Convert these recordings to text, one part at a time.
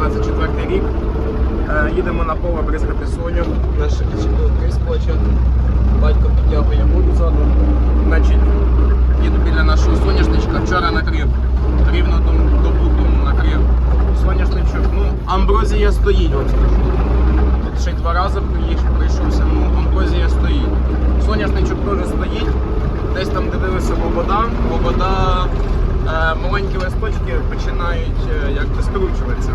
24 рік. Е, Їдемо на поле бризкати соню. Наш прискоче. Батько підтягує воду ззаду. Значить, їду біля нашого соняшничка. Вчора накрив. Рівно добу тому накрив. Соняшничок. Ну, амброзія стоїть, вам скажу. Тут ще два рази приїхав, прийшовся, ну амброзія стоїть. Соняшничок теж стоїть. Десь там дивилися Лобода. Лобода е, маленькі листочки починають е, якби скручуватися.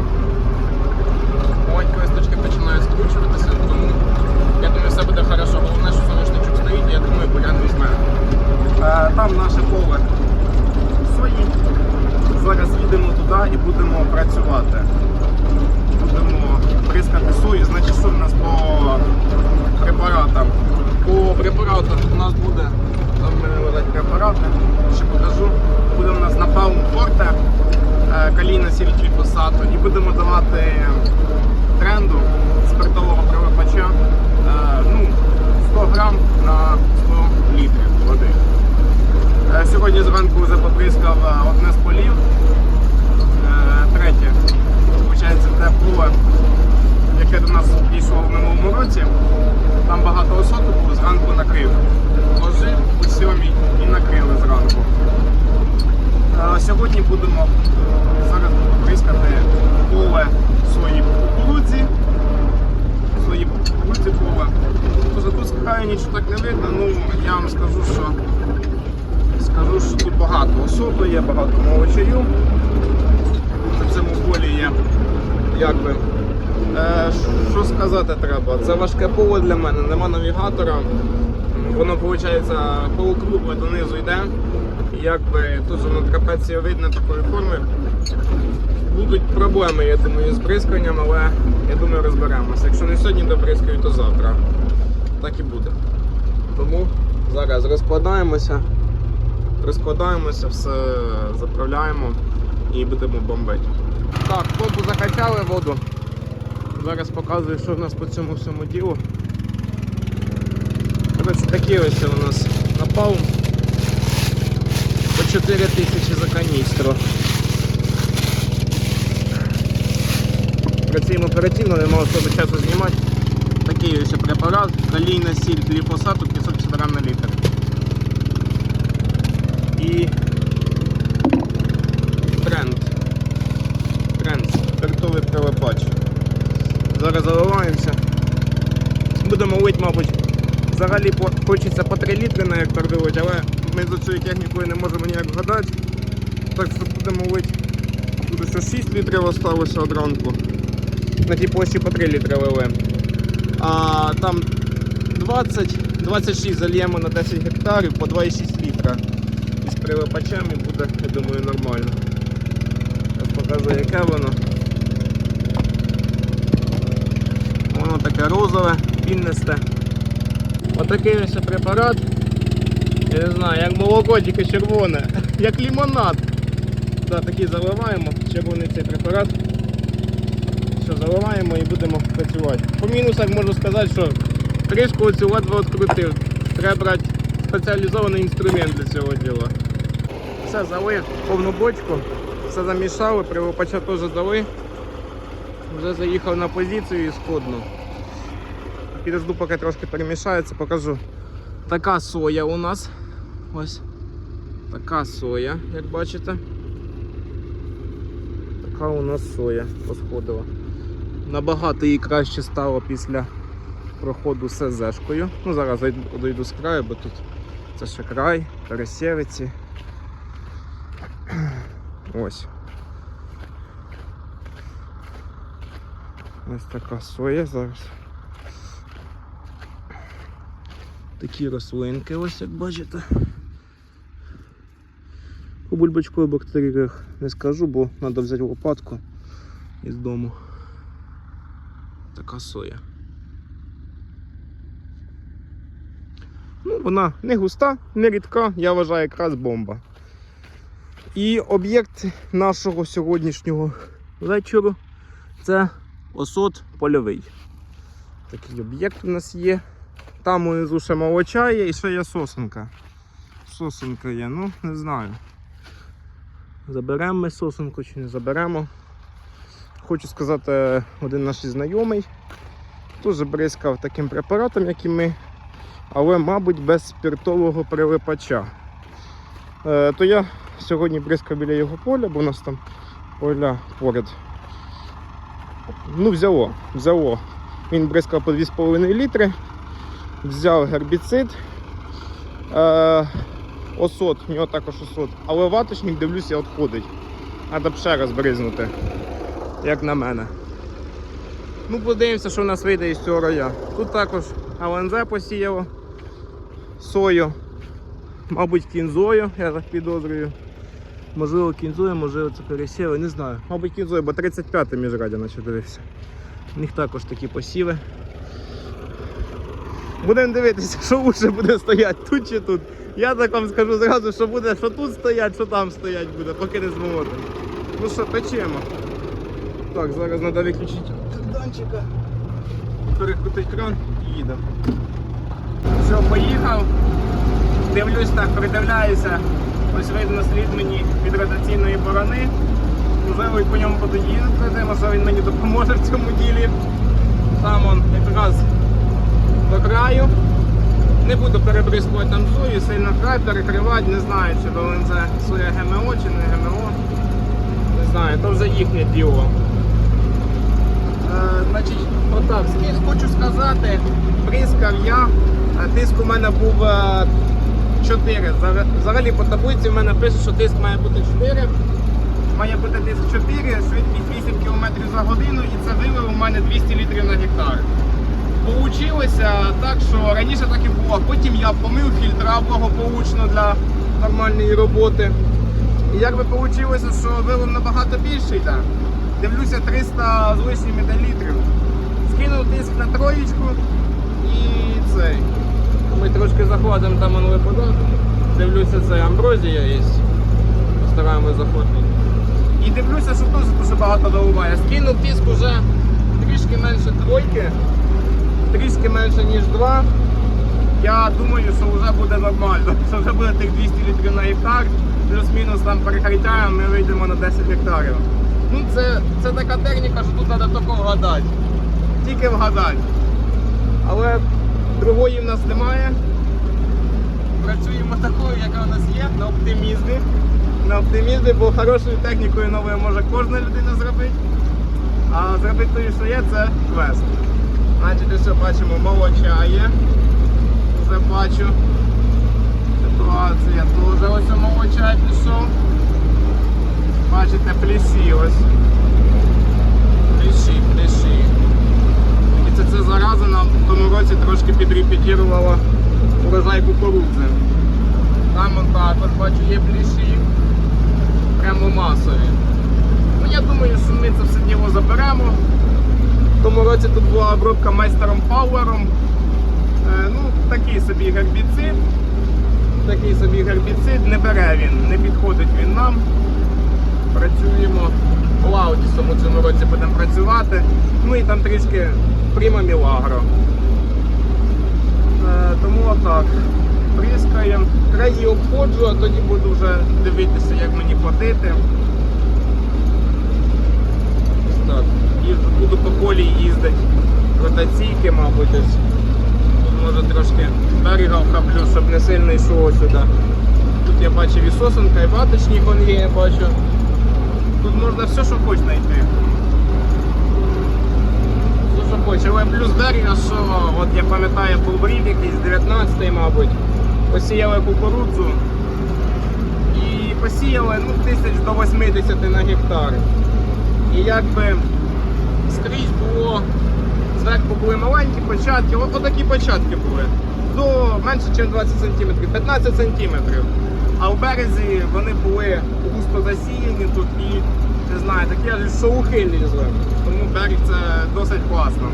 Маленькі листочки починають скручуватися, тому я думаю, все буде хорошо. Головне, що соняшничок стоїть, я думаю, бурян візьме. Е, там наше поле сої. Зараз їдемо туди і будемо працювати. Будемо бризкати сою. Значить, що в нас по препаратам? По препаратах у нас буде, там лежать препарати, ще покажу. Буде у нас напалм форте, е, калійна сіль гліфосату і будемо давати тренду спиртового привипача е, ну, 100 грам на 100 літрів води. Е, Сьогодні зранку вже е, одне з полів. Третє, виходить, те поле, яке до нас дійшло в минулому році. Там багато осоку було, зранку накрив. Ложив у сьомій і накрили зранку. Сьогодні будемо зараз буду прискати поле свої кукурудзі. Свої кукурудзі поле. Поза тут з краю нічого так не видно, ну я вам скажу, що Скажу, що тут багато особи є, багато молочаю. На цьому полі є. Якби. Е, що сказати треба? Це важке поле для мене, нема навігатора. Воно виходить полукругле донизу йде. Якби тут воно трапеція видно такої форми. Будуть проблеми, я думаю, з бризканням, але я думаю розберемося. Якщо не сьогодні добризкаю, то завтра. Так і буде. Тому зараз розкладаємося розкладаємося, все заправляємо і будемо бомбити. Так, помпу закачали воду. Зараз показую, що в нас по цьому всьому ділу. Коротше, такі ось у нас напалм. По 4 тисячі за каністру. Працюємо оперативно, нема особи часу знімати. Такий ось препарат, калійна сіль гліфосату 500 грам на літр. І Зараз заливаємося. Будемо лить, мабуть, взагалі хочеться по 3 літри на гектар вилить, але ми за цією технікою не можемо ніяк вгадати. Так що будемо лить. Тут ще 6 літрів залишилося од ранку. На тій площі по 3 літри лили. А там 20, 26 зальємо на 10 гектарів по 2,6 літра із прилипачем і буде, я думаю, нормально. Зараз покажу, яке воно. Воно таке розове, піннисте. Отакий ось препарат. Я не знаю, як молоко, тільки червоне, як лимонад. Да, такий заливаємо, червоний цей препарат. Все, заливаємо і будемо працювати. По мінусах можу сказати, що кришку оцю ледве відкрутив. Треба брати спеціалізований інструмент для цього діла. Все, залив повну бочку, все замішали, привопача теж дали. Вже заїхав на позицію і сходну. Підожду, поки трошки перемішається, покажу. Така соя у нас. Ось. Така соя, як бачите. Така у нас соя посходила. Набагато їй краще стало після проходу з СЗшкою. Ну, зараз дойду з краю, бо тут це ще край, пересєвиці. Ось. Ось така соя зараз. Такі рослинки, ось як бачите. По бульбочкових бактеріях не скажу, бо треба взяти лопатку із дому. Така соя. Ну, вона не густа, не рідка, я вважаю якраз бомба. І об'єкт нашого сьогоднішнього вечору це осот польовий. Такий об'єкт у нас є. Там унизу ще молоча є і ще є сосенка. Сосенка є, ну не знаю. Заберемо ми сосенку чи не заберемо. хочу сказати, один наш знайомий теж бризкав таким препаратом, як і ми, але, мабуть, без спиртового прилипача. Е, то я сьогодні бризкав біля його поля, бо у нас там поля поряд. Ну, взяло, взяло. Він бризкав по 2,5 літри, взяв гербіцид. Е, осот, в нього також осот. Але ваточник, дивлюся, відходить. Треба б ще раз бризнути, як на мене. Ну, подивимося, що в нас вийде із цього роя. Тут також ЛНЗ посіяло, сою, мабуть, кінзою, я так підозрюю. Можливо, кінзою, можливо, це пересіли, не знаю. Мабуть, кінзою, бо 35 міжрадя наче дивився. У них також такі посіви. Будемо дивитися, що лучше буде стояти тут чи тут. Я так вам скажу зразу, що буде, що тут стоять, що там стоять буде, поки не змотимо. Ну що, печемо. Так, зараз треба виключити карданчика. Перекрутити кран і їдемо. Все, поїхав. Дивлюсь так, придивляюся. Ось видно слід мені від ротаційної борони. Можливо, і по ньому буду їздити, можливо він мені допоможе в цьому ділі. Там он якраз до краю. Не буду перебризкувати там сою, сильно край перекривати, не знаю, чи це соя ГМО чи не ГМО. Не знаю, то вже їхнє діло. Е, значить, отак, хочу сказати, бризкав я, тиск у мене був е, 4. Взагалі по таблиці в мене пише, що тиск має бути 4. Має бути тиск 4, швидкість 8 км за годину і це вилив у мене 200 літрів на гектар. Получилося так, що раніше так і було. Потім я помив фільтра благополучно для нормальної роботи. І як би вийшло, що вилив набагато більше йде. Дивлюся 300 з лишнім іде літрів. Скинув тиск на троєчку і цей. Ми трошки заходимо там он випадок. Дивлюся, це амброзія є. Постараємось заходити. І дивлюся, що теж дуже багато виливає. Скинув тиск уже трішки менше тройки, трішки менше, ніж два. Я думаю, що вже буде нормально, що вже буде тих 200 літрів на гектар, плюс-мінус там перекриття, ми вийдемо на 10 гектарів. Ну це, це така техніка, що тут треба тільки вгадати. Тільки вгадати. Але другої в нас немає. Працюємо такою, яка у нас є, на оптимізмі. На оптимізмі, бо хорошою технікою новою може кожна людина зробити. А зробити тою, що є, це квест. Значить, що бачимо, молочає. Вже бачу. Ситуація теж ось молочай пішов. Бачите, плісі ось. Пліші, пліші. І це, це зараза нам в тому році трошки підрепетірувала урожай кукурудзи. Там он так от бачу є пліші. Прямо масові. Ну я думаю, що ми це все діло заберемо. Тому році тут була обробка майстером Пауером. Е, ну, такий собі гербіцид. Такий собі гербіцид, не бере він, не підходить він нам. Працюємо Лаудісом у цьому році будемо працювати. Ну і там трішки Prima Milagro. Е, тому отак. Пріскаємо. Краї обходжу, а тоді буду вже дивитися, як мені ходити. Ось Так. Їжджу, буду по полі їздити. Ротаційки, мабуть, ось. Може трошки берега вхаплю, щоб не сильно йшло сюди. Тут я бачив і сосенка, і ваточник вон я бачу. Тут можна все, що хочеш знайти. Все, що хочеш. Але плюс берега, що от я пам'ятаю, рік якийсь 19-й, мабуть. Посіяли кукурудзу. І посіяли ну, тисяч до 80 на гектар. І якби скрізь було, зверху були маленькі початки, от такі початки були. До менше, ніж 20 см, 15 см. А в березі вони були густо засіяні тут і, не знаю, такі аж шоухи лізли. Тому берег це досить класно.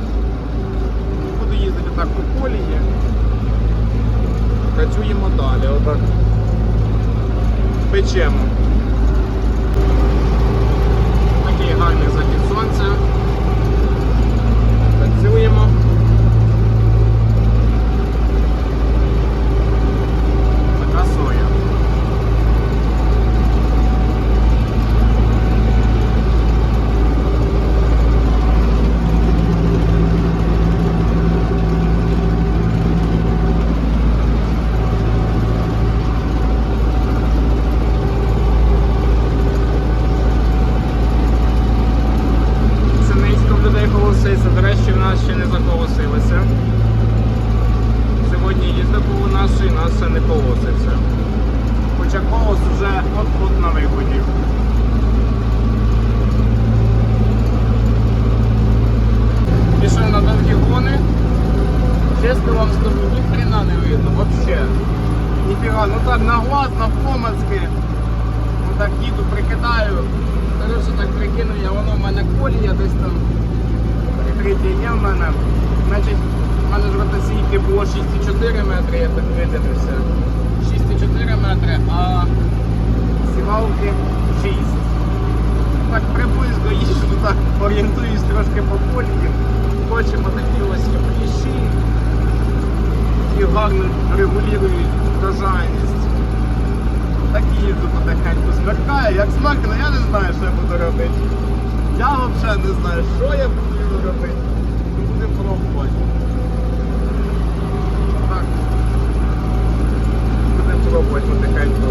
Буду їздити так по полі. Працюємо далі, отак. Печемо. Такий гарний захід сонця. Працюємо. Честно вам скажу, ни хрена не видно, вообще. Нифига, ну так на глаз, на помазки. Ну так їду, прикидаю. Короче, так прикину я, воно в мене колія десь там. Прикриття є в мене. Значить, в мене ж в Атасійки було 6,4 метри, я так видивився. 6,4 метри, а сівалки 6. Так приблизно їжу так орієнтуюсь трошки по колії. Хочемо такі ось пліщі які гарно регулюють врожайність. Так їду потихеньку смеркає. Як смеркне, я не знаю, що я буду робити. Я взагалі не знаю, що я буду робити. Будемо пробувати. Так. Будемо пробувати потихеньку.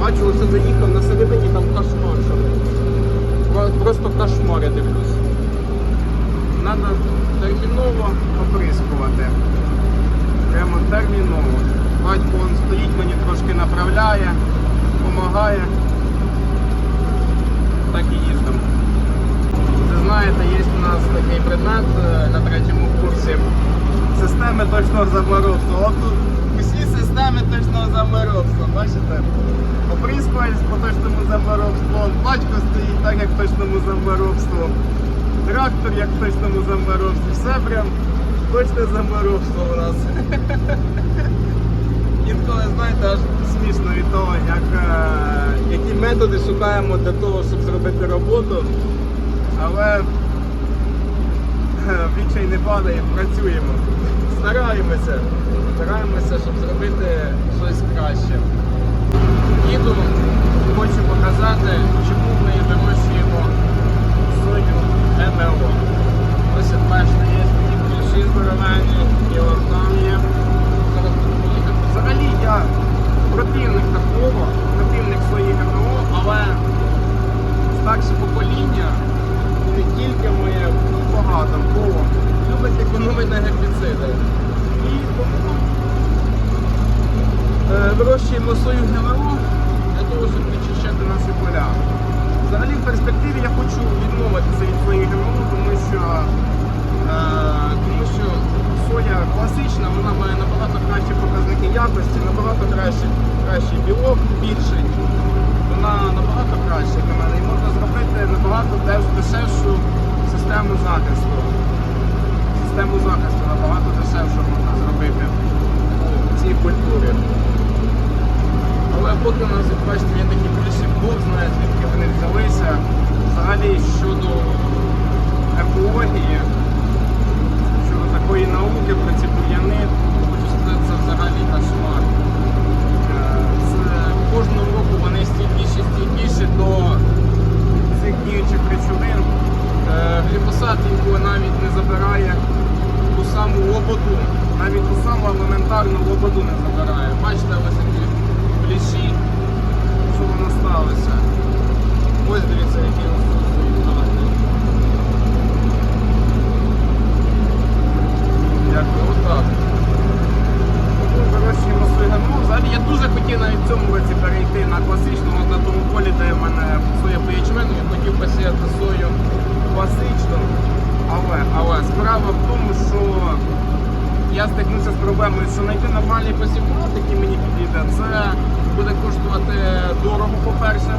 Бачу, оце заїхав на середині, там кошмар. що ли. Про- Просто кошмар, я дивлюсь. Треба терміново оприскувати. Прямо терміново. Батько он стоїть, мені трошки направляє, допомагає. Так і їздимо. Це знаєте, є у нас такий предмет е, на третьому курсі. Системи точного заморобства. От тут усі системи точного заморобства. Бачите? Оприскувач по точному заморобству. Батько стоїть так, як точному заморобству. Трактор як точному заморобстві. Все прям точне заморобство у нас. Інколи, знаєте, аж смішно від того, як, е, які методи шукаємо для того, щоб зробити роботу. Але е, відчай не падає, працюємо. Стараємося. Стараємося, щоб зробити щось краще. Їду, хочу показати, чому ми вирощуємо сою ГМО. Ось бачите, є такі більші і от там є. Зараз буду поїхати. Взагалі я противник такого, противник своїх ГМО, але старше покоління, не тільки моє, багато кого, любить економити на гербіциди. І тому е, вирощуємо сою ГМО для того, щоб підчищати наші поля. Взагалі в перспективі я хочу відмовитися від своїх ГМО, тому що, тому що соя класична, вона має набагато кращі показники якості, набагато кращий, кращий білок, більший. Вона набагато краща для мене і можна зробити набагато дешевшу систему захисту. Систему захисту набагато дешевше можна зробити у цій культурі. Але поки у нас, як є такі більші Бог знає, звідки вони взялися. Взагалі щодо екології, такої науки ці бур'яни, хочу сказати, це взагалі кошмар. Е, Це кожного року вони стійкіші, стійкіші до цих діючих речовин. Е, Гліфосат його навіть не забирає ту саму лободу, навіть ту саму елементарну лободу не забирає. Бачите, ось які пліші, що воно сталося. Ось дивіться, які гарні. Як отак. Тому вирощуємо свої ГМО. Взагалі я дуже хотів навіть в цьому році перейти на класичну, от на тому полі, де в мене соя по ячменю, я хотів посіяти сою класичну. Але, але справа в тому, що я що знайти нормальний посівмат, який мені підійде, це буде коштувати дорого, по-перше.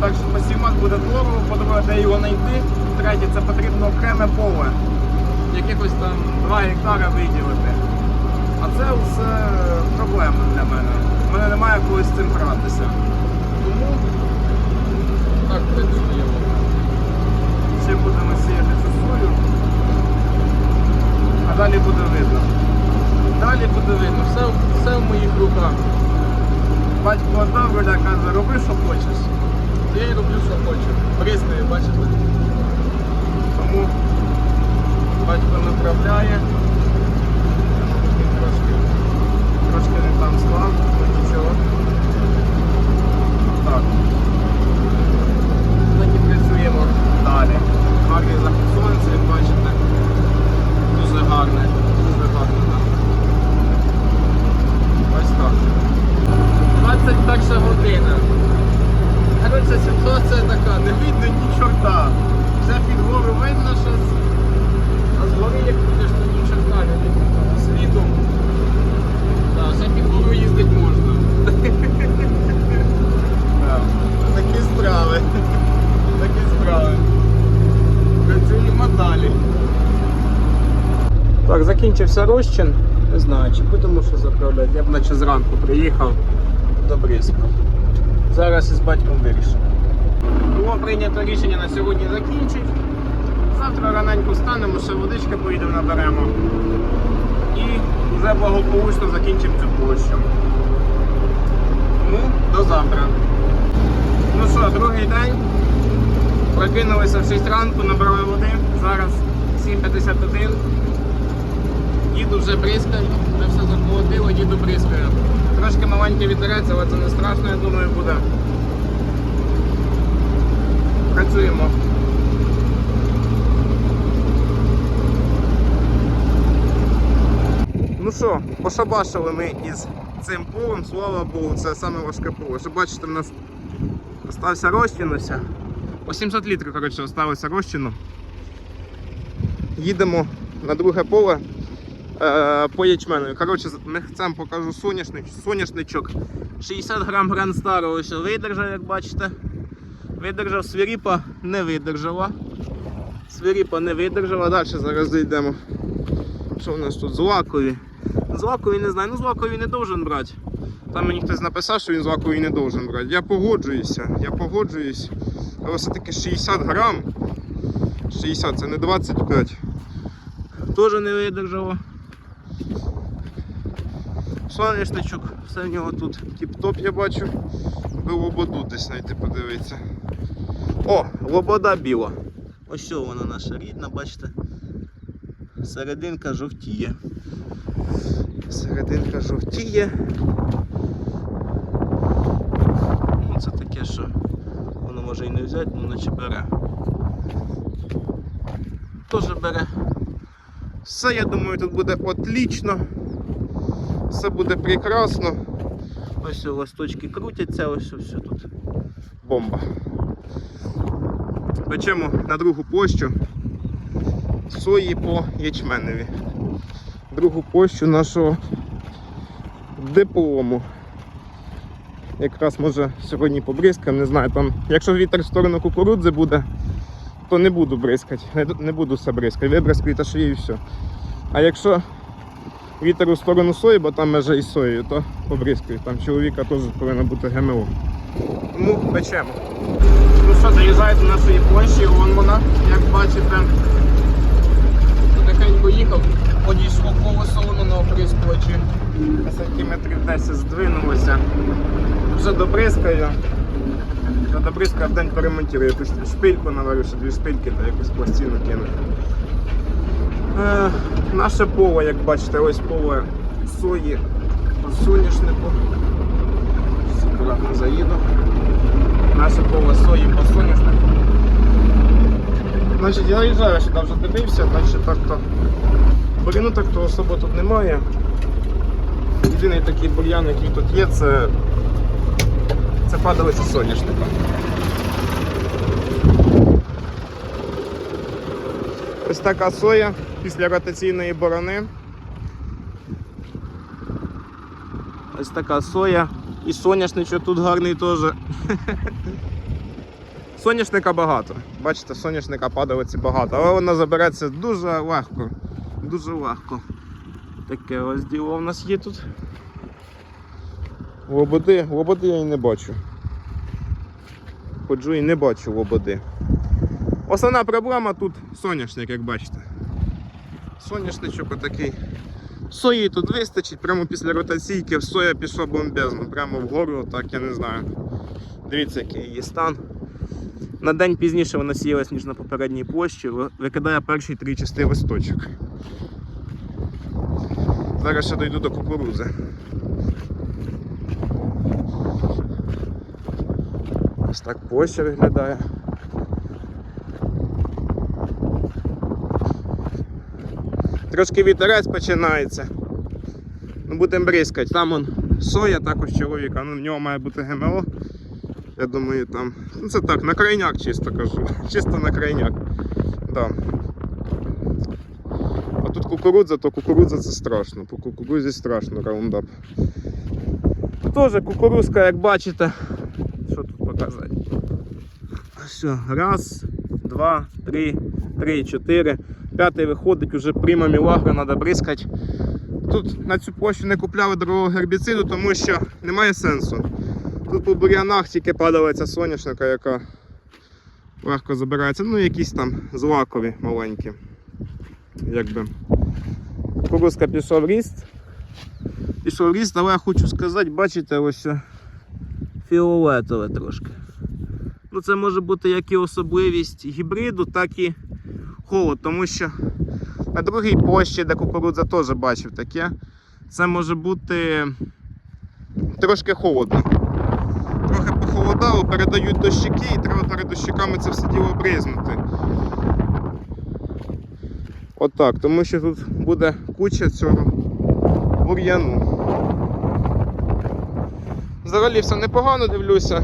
Так що посівмат буде дорого, по-друге, де його знайти. Третє, це потрібно окреме поле. Якихось там 2 гектара виділити. А це все проблема для мене. У мене немає коли з цим гратися. Тому так працюємо. Ще будемо сіяти цю сою. А далі буде видно. Далі подивимо. Все, все в моїх руках. Батько одна воля каже, роби, що хочеш. Я й роблю, що хочу. Бризкаю, бачите. Тому батько направляє. Трошки не там склав, але нічого. Так. Так і працюємо далі. Гарний захід сонця, як бачите. Дуже гарне, дуже гарне. так. Ось так. 21 година. Коротше, ситуація така, не видно ні чорта. Все під гору видно щось. А згори як будеш, то ні чорта не видно. Світом. Так, все під гору їздити можна. Так. забрали. Працюємо далі. Так, закінчився розчин. Не знаю, чи будемо що заправляти. Я б наче зранку приїхав до Брізька. Зараз із батьком вирішимо. Було прийнято рішення на сьогодні закінчити. Завтра раненько встанемо, ще водички поїдемо наберемо. І вже благополучно закінчимо цю площу. Тому до завтра. Ну що, другий день. Прокинулися в 6 ранку, набрали води. Зараз 7.51. Діду вже бризкає, вже все заколотило, діду бризкає. Трошки маленький вітерець, але це не страшно, я думаю, буде. Працюємо. Ну що, пошабашили ми із цим полем, слава Богу, це саме важке поле. Що бачите, в нас остався розчин ось. 800 літрів, коротше, осталося розчину. Їдемо на друге поле по ячмену. Коротше, мехцем покажу соняшник, соняшничок. 60 грам гран старого ще видержав, як бачите. Видержав, свиріпа не видержала. Свиріпа не видержала. Далі зараз зайдемо. Що в нас тут? Злакові. Злакові не знаю, ну злакові не должен брати. Там мені хтось написав, що він злакові не должен брати. Я погоджуюся, я погоджуюсь. Але все-таки 60 грам. 60, це не 25. Теж не видержало. Соняшничок, все в нього тут тіп-топ я бачу. Би лободу десь знайти подивитися. О, лобода біла. Ось що вона наша рідна, бачите. Серединка жовтіє. Серединка жовтіє. Ну, це таке, що воно може і не взяти, ну наче бере. Теж бере. Все, я думаю, тут буде отлично. Все буде прекрасно. Ось листочки крутяться, ось все тут. Бомба. Печемо на другу площу сої по ячменеві. Другу площу нашого диплому. Якраз може сьогодні побризкаємо, не знаю, там, якщо вітер в сторону кукурудзи буде, то не буду бризкати, не, не буду все бризкати, вибризкаю та шиї і все. А якщо вітер у сторону сої, бо там межа із соєю, то побризкаю. Там чоловіка теж повинна бути ГМО. Тому печемо. Ну що, доїжджає до нашої площі, вон вона, як бачите. Потихеньку їхав, подійшло колесо воно оприскувачі. Сантиметрів 10 здвинулося. Вже добризкаю. Вже добризкаю, в день перемонтую якусь шпильку наварю, ще дві шпильки та якусь пластину кину. Е, наше поле, як бачите, ось поле сої по соняшнику. Аккуратно заїду. Наше поле сої по соняшнику. Значить, я наїжджаю сюди вже дивився, значить так то буряну так то особо тут немає. Єдиний такий бур'ян, який тут є, це, це падалиця соняшника. Ось така соя після ротаційної борони. Ось така соя. І соняшничок тут гарний теж. Соняшника багато. Бачите, соняшника падалиці багато, але вона забереться дуже легко. Дуже легко. Таке ось діло у нас є тут. Лободи, лободи я і не бачу. Ходжу і не бачу лободи. Основна проблема тут соняшник, як бачите. Соняшничок отакий. Сої тут вистачить, прямо після ротаційки соя пішла бомбезно, прямо вгору, так я не знаю. Дивіться, який її стан. На день пізніше вона сіялась, ніж на попередній площі, ви- викидає перший тричастий листочок. Зараз ще дойду до кукурузи. Так площа виглядає. Трошки вітерець починається. Ну, будемо бризкати. Там он соя також чоловіка, ну в нього має бути ГМО. Я думаю, там. Ну це так, на крайняк чисто кажу. Чисто на крайняк. Да. А тут кукурудза, то кукурудза це страшно. По кукурудзі страшно раундап. Тоже кукурузка, як бачите. Показати? Все, раз, два, три, три, чотири. П'ятий виходить, уже прима мілагра треба бризкати. Тут на цю площу не купляли другого гербіциду, тому що немає сенсу. Тут по бур'янах тільки падалиця соняшника, яка легко забирається. Ну, якісь там злакові маленькі. Якби. Кукурузка пішов ріст. Пішов ріст, але я хочу сказати, бачите, ось е, фіолетове трошки. Ну, це може бути як і особливість гібриду, так і холод, тому що на другій площі, де кукурудза теж бачив таке, це може бути трошки холодно. Трохи похолодало, передають дощики і треба перед дощиками це все діло бризнути. Отак, тому що тут буде куча цього бур'яну. Взагалі все непогано дивлюся.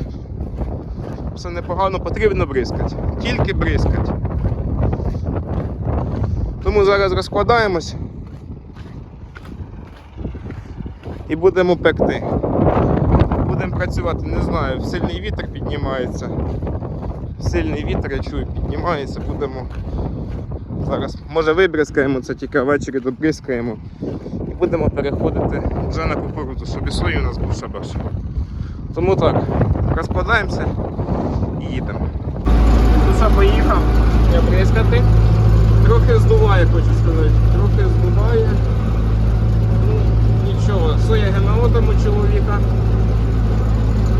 Все непогано, потрібно бризкати. Тільки бризкати. Тому зараз розкладаємось і будемо пекти. Будемо працювати, не знаю, сильний вітер піднімається. Сильний вітер, я чую, піднімається, будемо. Зараз, може вибризкаємо це тільки ввечері добризкаємо. І будемо переходити вже на кукурудзу, щоб і сої у нас був шабаш. Тому так, розкладаємося і їдемо. Душа поїхав, я бризкати. Трохи здуває, хочу сказати. Трохи здуває. Ну, нічого, соя ГМО там у чоловіка.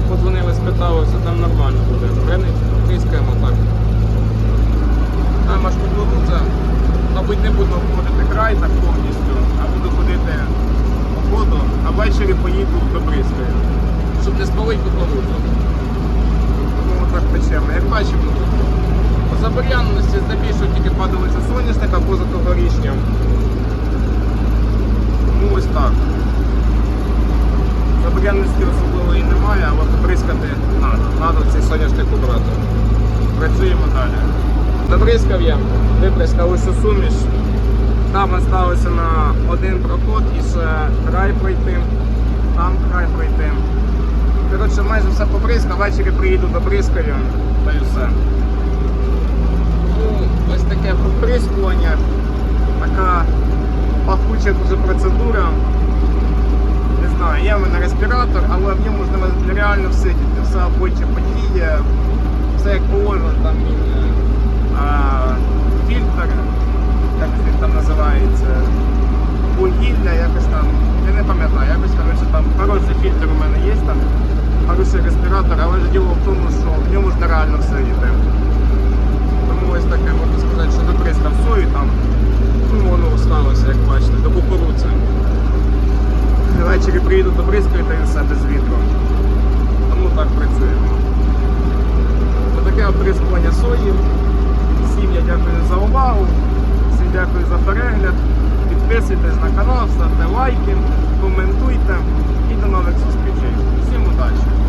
Подзвонили, спитали, все там нормально буде. Бренить, бризкаємо так. Там аж це, мабуть, не буду обходити край так повністю, а буду ходити по ходу, а ввечері поїду до бризкаю, щоб не спалити кукурудзу. Тому так печемо. Як бачимо, по забор'янності здебільшого тільки падалиця соняшника поза тогорічням. Тому ось так. Забор'янності особливої немає, але побризкати треба. Треба цей соняшник убрати. Працюємо далі. Забризкав я, виприскав усю суміш. Там залишилося на один проход і ще край пройти, там край пройти. Коротше, майже все побризкав, ввечері приїду добризкаю, та й все. Ну, ось таке поприскування, така пахуча дуже процедура. Не знаю, є в мене респіратор, але в ньому ж нереально всидіти. Все обличчя потіє, все як положено, там він е, фільтр, як він там називається, вугілля, якось там, я не пам'ятаю, якось коротше, там хороший фільтр у мене є там, хороший респіратор, але ж діло в тому, що в ньому ж нереально всидіти. Тому ось таке можна сказати, що доприскав сою там, ну воно осталося, як бачите, до кукурудзи. Ввечері приїду до Бризької та і все без вітру. Тому так працюємо. Отаке оприскування сої. Всім я дякую за увагу, всім дякую за перегляд. Підписуйтесь на канал, ставте лайки, коментуйте удачі.